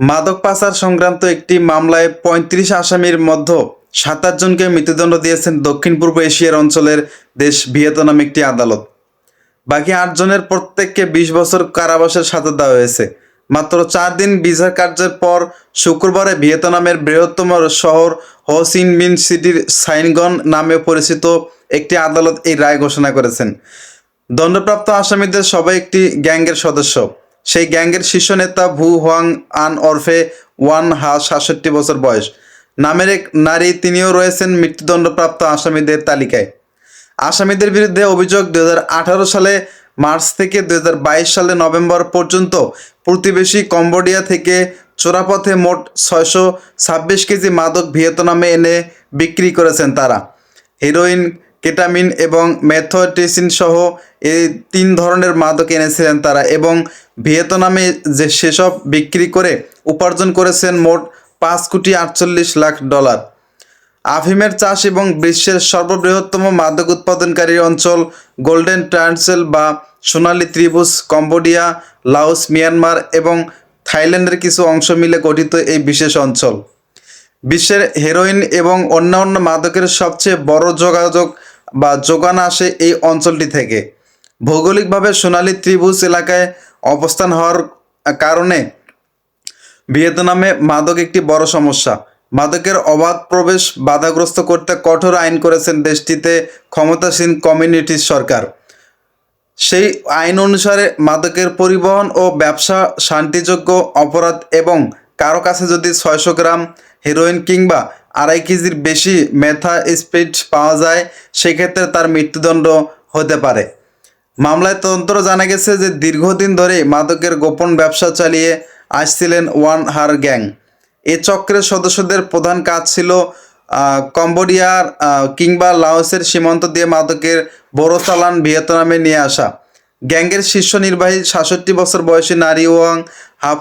মাদক পাচার সংক্রান্ত একটি মামলায় পঁয়ত্রিশ আসামির মধ্যে সাতাশ জনকে মৃত্যুদণ্ড দিয়েছেন দক্ষিণ পূর্ব এশিয়ার অঞ্চলের দেশ ভিয়েতনাম একটি আদালত। বাকি আটজনের প্রত্যেককে বিশ বছর কারাবাসের সাজা দেওয়া হয়েছে। মাত্র চার দিন বিচার কার্যের পর শুক্রবারে ভিয়েতনামের বৃহত্তম শহর হো মিন সিটির সাইনগন নামে পরিচিত একটি আদালত এই রায় ঘোষণা করেছেন। দণ্ডপ্রাপ্ত আসামিদের সবাই একটি গ্যাংয়ের সদস্য। সেই গ্যাংয়ের শীর্ষ নেতা ভু হোয়াং আন ওরফে ওয়ান হা সাতষট্টি বছর বয়স। নামের এক নারী তিনিও রয়েছেন মৃত্যুদণ্ডপ্রাপ্ত আসামিদের তালিকায়। আসামিদের বিরুদ্ধে অভিযোগ দু হাজার আঠারো সালে মার্চ থেকে দু হাজার বাইশ সালে নভেম্বর পর্যন্ত প্রতিবেশী কম্বোডিয়া থেকে চোরাপথে মোট ছয়শো ছাব্বিশ কেজি মাদক ভিয়েতনামে এনে বিক্রি করেছেন তারা। হেরোইন কেটামিন এবং মেথোটিসিন সহ এই তিন ধরনের মাদক এনেছিলেন তারা এবং ভিয়েতনামে যে সেসব বিক্রি করে উপার্জন করেছেন মোট পাঁচ কোটি আটচল্লিশ লাখ ডলার। আফিমের চাষ এবং বিশ্বের সর্ববৃহত্তম মাদক উৎপাদনকারী অঞ্চল গোল্ডেন ট্রায়ান্সেল বা সোনালী ত্রিভুজ, কম্বোডিয়া, লাওস, মিয়ানমার এবং থাইল্যান্ডের কিছু অংশ মিলে গঠিত এই বিশেষ অঞ্চল। বিশ্বের হেরোইন এবং অন্যান্য মাদকের সবচেয়ে বড় যোগাযোগ বা যোগান আসে এই অঞ্চলটি থেকে। ভৌগোলিকভাবে সোনালী ত্রিভুজ এলাকায় অবস্থান হওয়ার কারণে ভিয়েতনামে মাদক একটি বড় সমস্যা। মাদকের অবাধ প্রবেশ বাধাগ্রস্ত করতে কঠোর আইন করেছেন দেশটিতে ক্ষমতাসীন কমিউনিটি সরকার। সেই আইন অনুসারে মাদকের পরিবহন ও ব্যবসা শান্তিযোগ্য, অপরাধ এবং কারও কাছে যদি ছয়শো গ্রাম হেরোইন কিংবা আড়াই কেজির বেশি মেথা স্পিড পাওয়া যায়, সেক্ষেত্রে তার মৃত্যুদণ্ড হতে পারে। মামলায় তদন্ত জানা গেছে যে দীর্ঘদিন ধরে মাদকের গোপন ব্যবসা চালিয়ে আসছিলেন ওয়ান হার গ্যাং। এ চক্রের সদস্যদের প্রধান কাজ ছিল কম্বোডিয়ার কিংবা লাওসের সীমান্ত দিয়ে মাদকের বড় চালান ভিয়েতনামে নিয়ে আসা। গ্যাংয়ের শীর্ষ নির্বাহী সাতষট্টি বছর বয়সী নারী ওয়াং হাফ